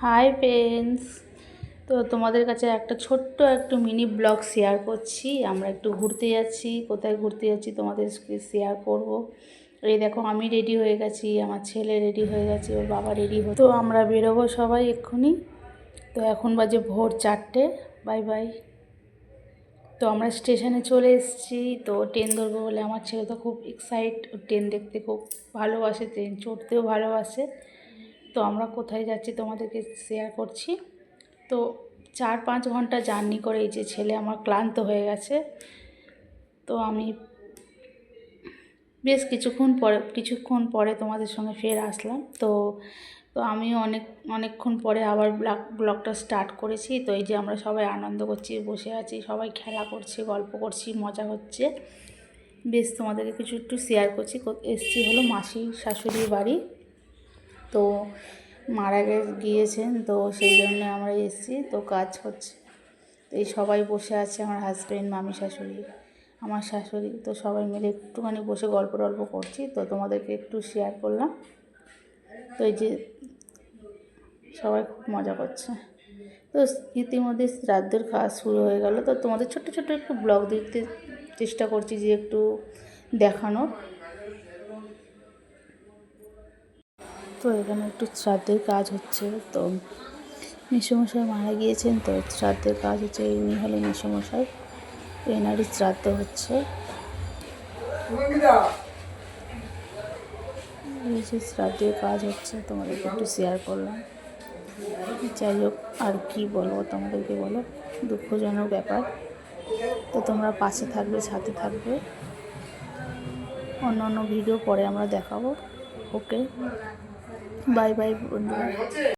Hi friends তো তোমাদের কাছে একটা ছোট্ট একটু মিনি ব্লগ শেয়ার করছি। আমরা একটু ঘুরতে যাচ্ছি। কোথায় ঘুরতে যাচ্ছি তোমাদের শেয়ার করব। এই দেখো, আমি রেডি হয়ে গেছি। আমার ছেলে রেডি হয়ে গেছে, ওর বাবা রেডি হয়ে তো আমরা বেরোবো সবাই এক্ষুনি। তো এখন বাজে ভোর চারটে। বাই বাই তো আমরা স্টেশনে চলে এসেছি। তো ট্রেন ধরবো বলে আমার ছেলে তো খুব এক্সাইট ট্রেন দেখতে খুব ভালোবাসে ট্রেন চড়তেও ভালোবাসে। তো আমরা কোথায় যাচ্ছি তোমাদেরকে শেয়ার করছি। তো চার পাঁচ ঘণ্টা জার্নি করে এই যে ছেলে আমার ক্লান্ত হয়ে গেছে। তো আমি বেশ কিছুক্ষণ পরে কিছুক্ষণ পরে তোমাদের সঙ্গে ফের আসলাম। তো তো আমি অনেক, অনেকক্ষণ পরে আবার ব্লগ, ব্লগটা স্টার্ট করেছি। তো এই যে আমরা সবাই আনন্দ করছি, বসে আছি, সবাই খেলা করছি, গল্প করছি, মজা হচ্ছে। বেশ তোমাদেরকে কিছু একটু শেয়ার করছি। এসছি হলো মাসি শাশুড়ির বাড়ি। তো মারা গিয়েছেন, তো সেই জন্য আমরা এসেছি, তো কাজ হচ্ছে। তো এই সবাই বসে আছে, আমার হাজব্যান্ড মামি, শাশুড়ি, আমার শাশুড়ি, তো সবাই মিলে একটুখানি বসে গল্প টল্প করছি, তো তোমাদেরকে একটু শেয়ার করলাম। তো এই যে সবাই খুব মজা করছে। তো ইতিমধ্যে শ্রাদ্ধের কাজ শুরু হয়ে গেল, তো তোমাদের ছোট্ট ছোট্ট একটু ব্লগ দিতে চেষ্টা করছি যে একটু দেখানোর। তো এখানে একটু শ্রাদ্ধের কাজ হচ্ছে, তো মেসমশাই মারা গিয়েছেন, তো শ্রাদ্ধের কাজ হচ্ছে ইনি হলেন মেসমশাই তো এনারই শ্রাদ্ধ হচ্ছে। শ্রাদ্ধের কাজ হচ্ছে, তোমাদেরকে একটু শেয়ার করলাম। যাই হোক, আর কি বলব তোমাদেরকে বলো? দুঃখজনক ব্যাপার। তো তোমরা পাশে থাকবে, সাথে থাকবে। অন্য অন্য ভিডিও পরে আমরা দেখাবো ওকে বাই বাই বন্ধুরা